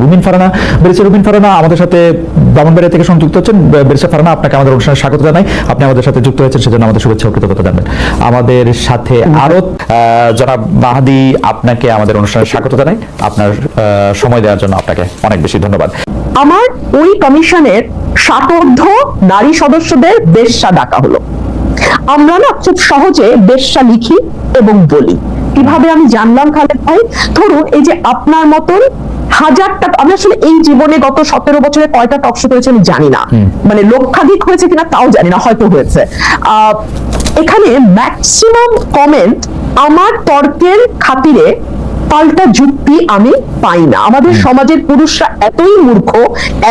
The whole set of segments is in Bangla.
রুমিন ফারানা বেরিসা ফারানা আমাদের সাথে থেকে সংযুক্ত হচ্ছেন। ফারানা আপনাকে আমাদের অনুষ্ঠানে স্বাগত জানাই। আপনি আমাদের সাথে যুক্ত হয়েছেন, সেজন্য আমাদের শুভেচ্ছা ও কৃতজ্ঞতা জানবেন। আমাদের সাথে জনাব মাহাদি আপনাকে আমাদের অনুষ্ঠানে স্বাগত জানাই। আপনার সময় দেওয়ার জন্য আপনাকে অনেক বেশি ধন্যবাদ। আমার ওই কমিশনের নারী সদস্যদের বেশ্যা ডাকা হলো। আমরা না খুব সহজে বেশ্যা লিখি এবং বলি। কীভাবে আমি জানলাম খালেদ ভাই? ধরুন, এই যে আপনার মতন হাজারটা আমি আসলে এই জীবনে গত সতেরো বছরে কয়টা টকশো করেছে আমি জানি না। মানে লক্ষাধিক হয়েছে কিনা তাও জানি না হয়তো হয়েছে। আহ, এখানে ম্যাক্সিমাম কমেন্ট আমার তর্কের খাতিরে পাল্টা যুক্তি আমি পাই না। আমাদের সমাজের পুরুষরা এতই মূর্খ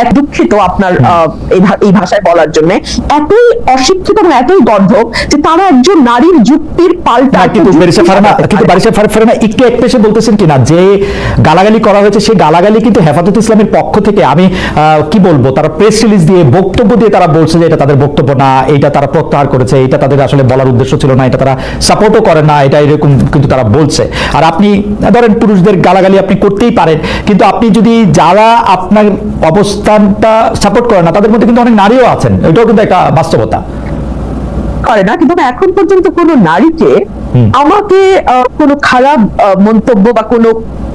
এক দুঃখিত আপনার এই ভাষায় বলার জন্য এতই অশিক্ষিত এবং এতই গর্ধব যে তারা একজন নারীর যুক্তির পাল্টা কিন্তু একটু একটু এসে বলতেছেন কিনা? যে গালাগালি করা হয়েছে সেই গালাগালি কিন্তু হেফাজত ইসলামের পক্ষ থেকে আমি আহ, কি বলব তারা প্রেস রিলিজ দিয়ে বক্তব্য দিয়ে তারা বলছে যে এটা তাদের বক্তব্য না এটা তারা প্রত্যাহার করেছে এটা তাদের আসলে বলার উদ্দেশ্য ছিল না এটা তারা সাপোর্টও করে না এটা এরকম কিন্তু তারা বলছে। আর আপনি ধরেন পুরুষদের গালাগালি আপনি করতেই পারেন। কিন্তু আপনি যদি যারা আপনার অবস্থানটা সাপোর্ট করে না তাদের মধ্যে কিন্তু অনেক নারীও আছেন। এটাও কিন্তু একটা বাস্তবতা। করে না কিন্তু এখন পর্যন্ত কোনো নারীকে আমাকে কোনো খারাপ মন্তব্য বা কোনো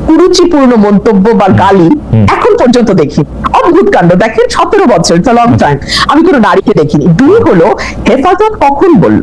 কুরুচিপূর্ণ মন্তব্য বা গালি এখন পর্যন্ত দেখি অদ্ভুত কাণ্ড। দেখেন সতেরো বছর লং টাইম আমি কোনো নারীকে দেখিনি। দুই হলো হেফাজত কখন বলল?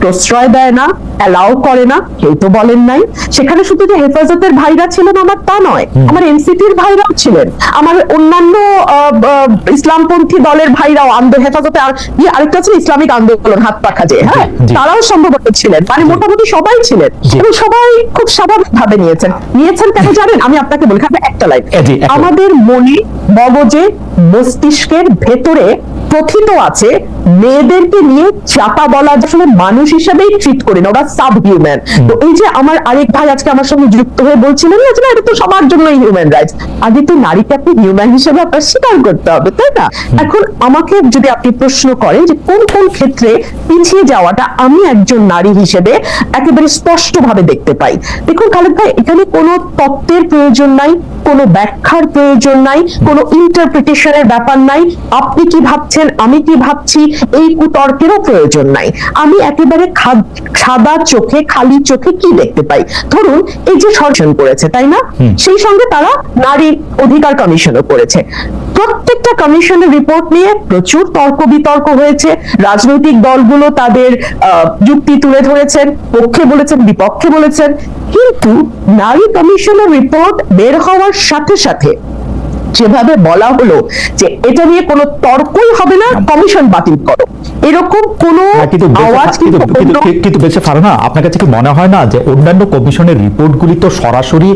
প্রশ্রয় দেয় না অ্যালাউ করে না কেউ তো বলেন নাই। সেখানে শুধু যে হেফাজতের ভাইরা ছিলেন আমার তা নয় আমার এনসিপির ভাইরাও ছিলেন আমার অন্যান্য ইসলামপন্থী দলের ভাইরাও আন্দো হেফাজতে আর আরেকটা ছিল ইসলামিক আন্দোলন হাত পাখা যে হ্যাঁ? তারাও সম্ভবত ছিলেন মানে মোটামুটি সবাই ছিলেন এবং সবাই খুব স্বাভাবিক ভাবে নিয়েছেন। নিয়েছেন কেন জানেন? আমি আপনাকে বলি একটা লাইন আমাদের মনে মগজে মস্তিষ্কের ভেতরে প্রথিত আছে মেয়েদেরকে নিয়ে চাপা বলা আসলে মানুষ হিসেবেই ট্রিট করি না ওরা সাব হিউম্যান তো এই যে আমার আরেক ভাই আজকে আমার সঙ্গে যুক্ত হয়ে বলছিলেন না যে এটা তো সবার জন্যই হিউম্যান রাইটস আগে তো নারীকে আপনি হিউম্যান হিসেবে আপনার স্বীকার করতে হবে তাই না? এখন আমাকে যদি আপনি প্রশ্ন করেন যে কোন কোন ক্ষেত্রে পিছিয়ে যাওয়াটা আমি একজন নারী হিসেবে একেবারে স্পষ্ট ভাবে দেখতে পাই? দেখুন খালেদ ভাই এখানে কোনো তত্ত্বের প্রয়োজন নাই কোনো ব্যাখ্যার প্রয়োজন নাই কোনো ইন্টারপ্রিটেশনের ব্যাপার নাই। আপনি কি ভাবছেন আমি কি ভাবছি? এই কুতর্কেরও প্রয়োজন নাই। আমি একেবারে সাদা চোখে খালি চোখে কি দেখতে পাই? ধরুন এই যে সরষণ করেছে তাই না? সেই সঙ্গে তারা নারী অধিকার কমিশনও করেছে। প্রত্যেকটা কমিশনের রিপোর্ট নিয়ে প্রচুর তর্ক বিতর্ক হয়েছে। রাজনৈতিক দলগুলো তাদের আহ, যুক্তি তুলে ধরেছেন পক্ষে বলেছেন বিপক্ষে বলেছেন। কিন্তু নারী কমিশনের রিপোর্ট বের হওয়ার সাথে সাথে যেভাবে বলা হলো যে এটা নিয়ে কোনো তর্কই হবে না কমিশন বাতিল করো। এরকম কোনো হ্যাঁ, আওয়াজ কিন্তু বেঁচে পারে না আপনার কাছে কি মনে হয় না যে অন্যান্য কমিশনের রিপোর্টগুলি তো সরাসরি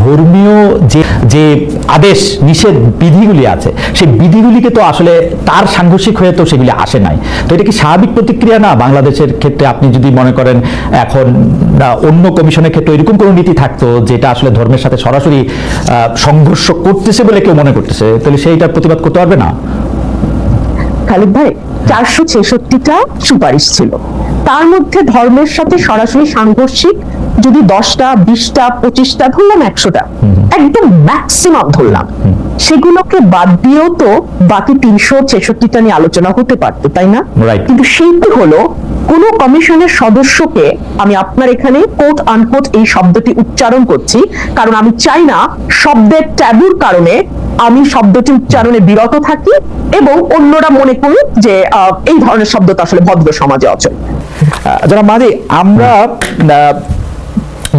ধর্মীয় যে যে আদেশ নিষেধ বিধিগুলি আছে সেই বিধিগুলিকে তো আসলে তার সাংঘর্ষিক হয়ে তো সেগুলি আসে নাই। তো এটা কি স্বাভাবিক প্রতিক্রিয়া না বাংলাদেশের ক্ষেত্রে আপনি যদি মনে করেন এখন অন্য কমিশনের ক্ষেত্রে এরকম কোনো নীতি থাকতো যেটা আসলে ধর্মের সাথে সরাসরি সংঘর্ষ করতেছে বলে কেউ মনে করতেছে? তাহলে সেইটার প্রতিবাদ করতে পারবে না? খালিদ ভাই চারশো ছেষট্টিটা সুপারিশ ছিল। তার মধ্যে ধর্মের সাথে সরাসরি সাংঘর্ষিক যদি দশটা বিশটা পঁচিশটা ধরলাম একশোটা একদম ম্যাক্সিমাম ধরলাম। সেগুলোকে বাদ দিয়েও তো বাকি তিনশো ছেষট্টিটা নিয়ে আলোচনা হতে পারতো তাই না? কিন্তু সেইটি হলো কোন কমিশনের সদস্যকে আমি আপনার এখানে কোট আনকোট এই শব্দটি উচ্চারণ করছি কারণ আমি চাই না শব্দের ট্যাবুর কারণে আমি শব্দটি উচ্চারণে বিরত থাকি এবং অন্যরা মনে করুক যে এই ধরনের শব্দ আসলে ভদ্র সমাজে অচল আহ, মাঝে আমরা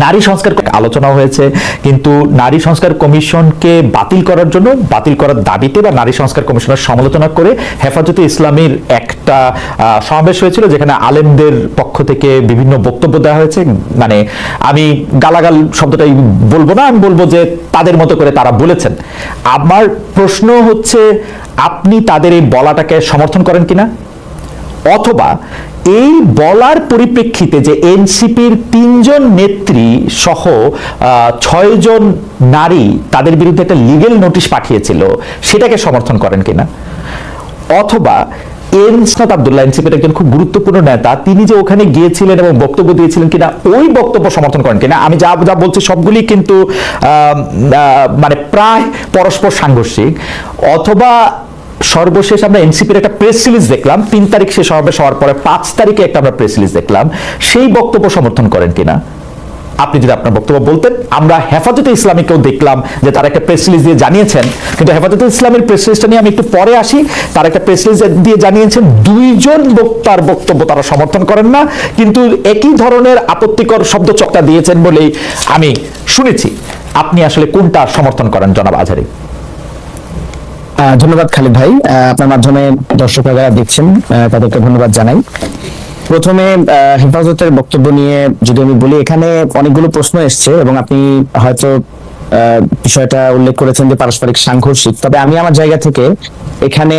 নারী সংস্কার আলোচনা হয়েছে, কিন্তু নারী সংস্কার কমিশনকে বাতিল করার জন্য, বাতিল করার দাবিতে বা নারী সংস্কার কমিশনের সমালোচনা করে হেফাজতে ইসলামীর একটা সমাবেশ হয়েছিল যেখানে আলেমদের পক্ষ থেকে বিভিন্ন বক্তব্য দেওয়া হয়েছে। মানে আমি গালাগাল শব্দটাই বলব না, আমি বলব যে তাদের মতো করে তারা বলেছেন। আমার প্রশ্ন হচ্ছে, আপনি তাদের এই বলাটাকে সমর্থন করেন কিনা? অথবা এই বলার পরিপ্রেক্ষিতে যে এনসিপির তিনজন নেত্রী সহ ছয়জন নারী তাদের বিরুদ্ধে একটা লিগেল নোটিশ পাঠিয়েছিল, সেটাকে সমর্থন করেন কিনা? অথবা এনসনাত আবদুল্লাহ, এনসিপির একজন খুব গুরুত্বপূর্ণ নেতা, তিনি যে ওখানে গিয়েছিলেন এবং বক্তব্য দিয়েছিলেন কিনা, ওই বক্তব্য সমর্থন করেন কিনা? আমি যা যা বলছি সবগুলি কিন্তু মানে প্রায় পরস্পর সাংঘর্ষিক। অথবা সর্বশেষ আমরা এনসিপির একটা প্রেস রিলিজ দেখলাম। তিন তারিখ শেষ হবে হওয়ার পরে পাঁচ তারিখে একটা আমরা প্রেস রিলিজ দেখলাম। সেই বক্তব্য সমর্থন করেন কিনা? আপনি যদি আপনার বক্তব্য বলতেন আমরা হেফাজতে ইসলামীকেও দেখলাম যে তারা একটা প্রেস রিলিজ দিয়ে জানিয়েছেন। কিন্তু হেফাজতে ইসলামের প্রেস রিলিজটা নিয়ে আমি একটু পরে আসি। তারা একটা প্রেস রিলিজ দিয়ে জানিয়েছেন দুইজন বক্তার বক্তব্য তারা সমর্থন করেন না। কিন্তু একই ধরনের আপত্তিকর শব্দ চক্কা দিয়েছেন বলেই আমি শুনেছি। আপনি আসলে কোনটা সমর্থন করেন জনাব আজহারি আহ, ধন্যবাদ খালিদ ভাই। আপনার মাধ্যমে দর্শকরা যারা দেখছেন তাদেরকে ধন্যবাদ জানাই। প্রথমে হেফাজতের বক্তব্য নিয়ে যদি আমি বলি, এখানে অনেকগুলো প্রশ্ন এসছে এবং আপনি হয়তো বিষয়টা উল্লেখ করেছেন যে পারস্পরিক সাংঘর্ষিক। তবে আমি আমার জায়গা থেকে এখানে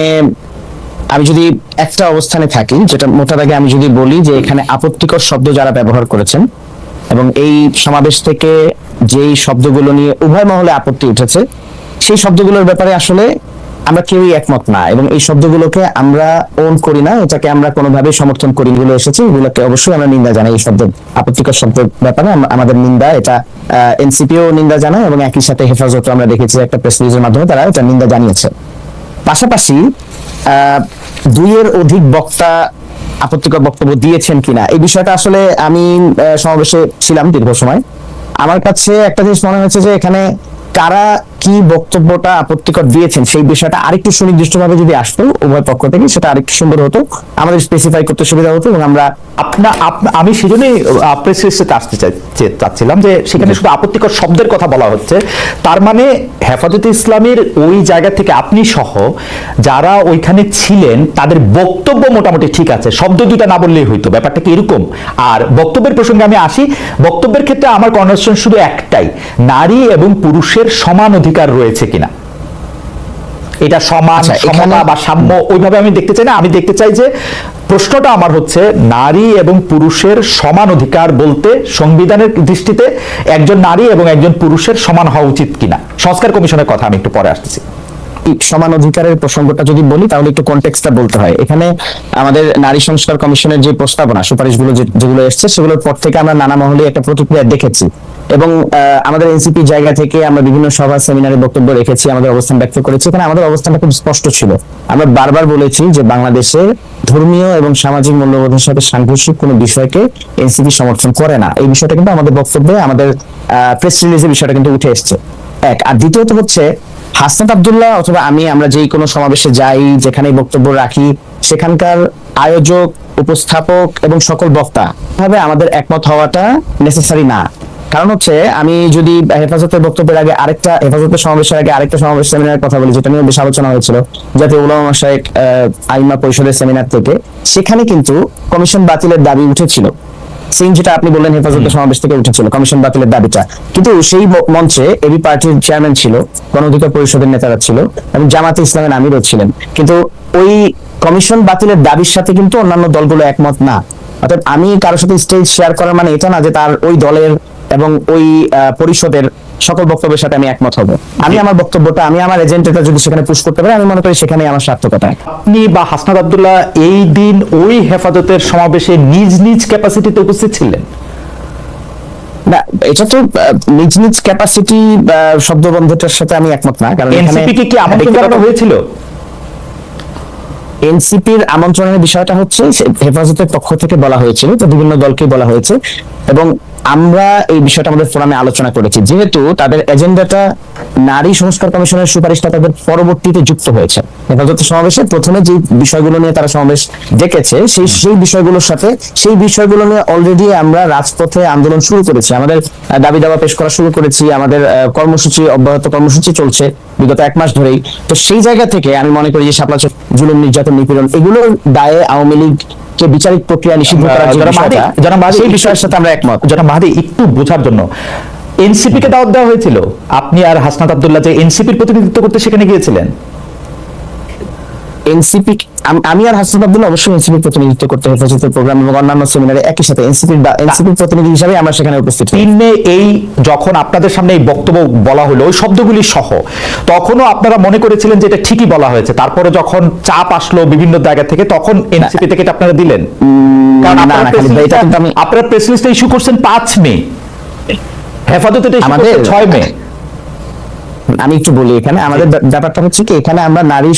আমি যদি একটা অবস্থানে থাকি, যেটা মোটা দাগে আমি যদি বলি যে এখানে আপত্তিকর শব্দ যারা ব্যবহার করেছেন এবং এই সমাবেশ থেকে যেই শব্দগুলো নিয়ে উভয় মহলে আপত্তি উঠেছে, সেই শব্দগুলোর ব্যাপারে আসলে আমরা কেউই একমত না এবং এই শব্দগুলোকে আমরা ওন করি না, এটাকে আমরা কোনোভাবে সমর্থন করি এগুলো এসেছে। এগুলোকে অবশ্যই আমরা নিন্দা জানাই। এই শব্দ, আপত্তিকর শব্দের ব্যাপারে আমাদের নিন্দা, এটা এনসিপিও নিন্দা জানায় এবং একই সাথে হেফাজত আমরা দেখেছি একটা প্রেস রিলিজের মাধ্যমে তারা এটা নিন্দা জানিয়েছে। পাশাপাশি দুইয়ের অধিক বক্তা আপত্তিকর বক্তব্য দিয়েছেন কিনা, এই বিষয়টা আসলে আমি সমাবেশে ছিলাম দীর্ঘ সময়। আমার কাছে একটা জিনিস মনে হচ্ছে যে এখানে কারা কি বক্তব্যটা আপত্তিকর দিয়েছেন সেই বিষয়টা আরেকটু সুনির্দিষ্টভাবে যদি আসতো উভয় পক্ষ থেকে সেটা আরেকটু সুন্দর হতো। আমাদের স্পেসিফাই করতে সুবিধা হতো এবং আমরা আপনা আমি সেজন্যই প্রেস আসতে চাচ্ছিলাম যে সেখানে শুধু আপত্তিকর শব্দের কথা বলা হচ্ছে। তার মানে হেফাজতে ইসলামের ওই জায়গা থেকে আপনি সহ যারা ওইখানে ছিলেন তাদের বক্তব্য মোটামুটি ঠিক আছে। শব্দ দুইটা না বললেই হইতো ব্যাপারটা কি এরকম? আর বক্তব্যের প্রসঙ্গে আমি আসি। বক্তব্যের ক্ষেত্রে আমার কনভার্সন শুধু একটাই। নারী এবং পুরুষের সমান অধিকার রয়েছে কিনা? এটা সমান আচ্ছা, সমতা বা সাম্য ওইভাবে আমি দেখতে চাই না। আমি দেখতে চাই যে প্রশ্নটা আমার হচ্ছে নারী এবং পুরুষের সমান অধিকার বলতে সংবিধানের দৃষ্টিতে একজন নারী এবং একজন পুরুষের সমান হওয়া উচিত কিনা? সংস্কার কমিশনের কথা আমি একটু পরে আসতেছি। সমান অধিকারের প্রসঙ্গটা যদি বলি তাহলে একটু কনটেক্সটটা বলতে হয়। এখানে আমাদের নারী সংস্কার কমিশনের যে প্রস্তাবনা সুপারিশগুলো যেগুলো এসছে সেগুলোর পর থেকে আমরা নানা মহলে একটা প্রতিক্রিয়া দেখেছি। এবং আমাদের এনসিপি জায়গা থেকে আমরা বিভিন্ন সভা, সেমিনারে বক্তব্য রেখেছি, আমাদের অবস্থান ব্যক্ত করেছি। এখানে আমাদের অবস্থানটা খুব স্পষ্ট ছিল। আমরা বারবার বলেছি যে বাংলাদেশে ধর্মীয় এবং সামাজিক মূল্যবোধের সাথে সাংঘর্ষিক কোনো বিষয়কে এনসিপি সমর্থন করে না। এই বিষয়টা কিন্তু আমাদের বক্তব্যে, আমাদের প্রেস রিলিজের বিষয়টা কিন্তু উঠে এসছে। এক, আর দ্বিতীয়ত হচ্ছে, হাসনাত আবদুল্লাহ অথবা আমি, আমরা যেই কোনো সমাবেশে যাই যেখানে বক্তব্য রাখি, সেখানকার আয়োজক, উপস্থাপক এবং সকল বক্তা আমাদের একমত হওয়াটা নেসেসারি না। কারণ হচ্ছে আমি যদি হেফাজতের বক্তব্যের আগে আরেকটা হেফাজতের সমাবেশের আগে আরেকটা সমাবেশ সেমিনারের কথা বলি যেটা নিয়ে বেশ আলোচনা হয়েছিল জাতীয় উলামা মাসায়েক আইমা পরিষদের সেমিনার থেকে। সেখানে কিন্তু কমিশন বাতিলের দাবি উঠেছিল। সেম যেটা আপনি বললেন হেফাজতের সমাবেশ থেকে উঠেছিল কমিশন বাতিলের দাবিটা। কিন্তু সেই মঞ্চে এবি পার্টির চেয়ারম্যান ছিল গণ অধিকার পরিষদের নেতারা ছিল এবং জামাতে ইসলামের আমিরও ছিলেন। কিন্তু ওই কমিশন বাতিলের দাবির সাথে কিন্তু অন্যান্য দলগুলো একমত না। অর্থাৎ আমি কারোর সাথে স্টেজ শেয়ার করার মানে এটা না যে তার ওই দলের এবং ওই পরিষদের সকল বক্তব্যের সাথে আমি একমত হব। আমি আমার বক্তব্যটা আমি আমার এজেন্ডাটা যদি সেখানে পুশ করতে পারি আমি মনে করি সেখানে আমার সার্থকতা। আপনি বা হাসনাত আব্দুল্লাহ এই দিন ওই হেফাজতের সমাবেশে নিজ নিজ ক্যাপাসিটিতে উপস্থিত ছিলেন? না এটা তো নিজ নিজ ক্যাপাসিটি শব্দবন্ধটার সাথে আমি একমত না কারণ এনসিপি কে জানানো হয়েছিল? এনসিপির আমন্ত্রণের বিষয়টা হচ্ছে হেফাজতের পক্ষ থেকে বলা হয়েছিল তো বিভিন্ন দলকে বলা হয়েছে। এবং আমরা এই বিষয়টা আমাদের ফোরামে আলোচনা করেছি। যেহেতু তাদের এজেন্ডাটা নারী সংস্কার কমিশনের সুপারিশটা তাদের পরবর্তীতে যুক্ত হয়েছে। হেফাজত সমাবেশে প্রথমে যে বিষয়গুলো নিয়ে তারা সমাবেশ ডেকেছে, সেই সেই বিষয়গুলোর সাথে সেই বিষয়গুলো নিয়ে অলরেডি আমরা রাজপথে আন্দোলন শুরু করেছি। আমাদের দাবি দাবা পেশ করা শুরু করেছি। আমাদের কর্মসূচি, অব্যাহত কর্মসূচি চলছে বিগত এক মাস ধরেই। তো সেই জায়গা থেকে আমি মনে করি যে শাপলা জুলুম, নির্যাতন, নিপীড়ন এগুলোর দায়ে আওয়ামী লীগ কে বিচারিক প্রক্রিয়া নিষিদ্ধ করার যে মাহাদি, বিষয়টা, জনাব মাহাদি, সেই বিষয়ের সাথে আমরা একমত। জনাব মাহাদি একটু বোঝার জন্য। এনসিপি কে দাওয়াত দেওয়া হয়েছিল। আপনি আর হাসনাত আব্দুল্লাহ যে এনসিপির প্রতিনিধিত্ব করতে সেখানে গিয়েছিলেন। এনসিপি আমি আর হাসান আব্দুল্লাহ অবশ্যই এনসিপির প্রতিনিধিত্ব করতে হেফাজতের প্রোগ্রাম এবং অন্যান্য সেমিনারে একই সাথে এনসিপির এনসিপির প্রতিনিধি হিসাবে আমরা সেখানে উপস্থিত। তিন মে এই যখন আপনাদের সামনে এই বক্তব্য বলা হলো ওই শব্দগুলি সহ তখনও আপনারা মনে করেছিলেন যে এটা ঠিকই বলা হয়েছে। তারপরে যখন চাপ আসলো বিভিন্ন জায়গা থেকে তখন এনসিপি থেকে এটা আপনারা দিলেন? আপনারা প্রেস লিস্টে ইস্যু করছেন পাঁচ মে। হেফাজত এটা ছয় মে। আমি একটু বলি এখানে আমাদের ব্যাপারটা হচ্ছে কি এখানে আমরা নারী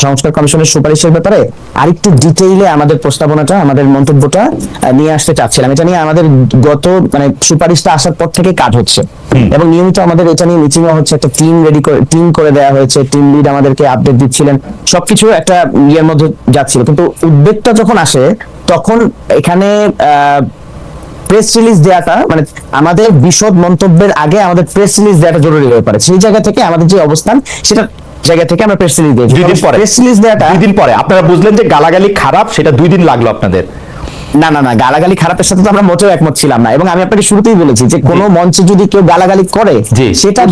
সংস্কার কমিশনের সুপারিশের ব্যাপারে আরেকটু ডিটেইলে আমাদের প্রস্তাবনাটা আমাদের মন্তব্যটা নিয়ে আসতে চাচ্ছিলাম। এটা নিয়ে আমাদের গত মানে সুপারিশটা আসার পর থেকে কাজ হচ্ছে। এবং নিয়মিত আমাদের এটা নিয়ে মিটিং হচ্ছে একটা টিম রেডি করে টিম করে দেওয়া হয়েছে টিম লিড আমাদেরকে আপডেট দিচ্ছিলেন। সবকিছু একটা ইয়ের মধ্যে যাচ্ছিল। কিন্তু উদ্বেগটা যখন আসে তখন এখানে আহ প্রেস রিলিজ দেওয়াটা মানে আমাদের বিশদ মন্তব্যের আগে আমাদের প্রেস রিলিজ দেওয়াটা জরুরি হয়ে পড়ে। সেই জায়গা থেকে আমাদের যে অবস্থান সেটা জায়গা থেকে আমরা প্রেস রিলিজ দিয়েছি। দুই দিন পরে। প্রেস রিলিজ দেওয়াটা দুই দিন পরে। আপনারা বুঝলেন যে গালাগালি খারাপ সেটা দুই দিন লাগল আপনাদের। না না না গালাগালি খারাপের সাথে তো আমরা মোটেও একমত ছিলাম না। এবং আমি আপনাকে শুরুতেই বলেছি যে কোনো মঞ্চে যদি কেউ গালাগালি করে। সেটা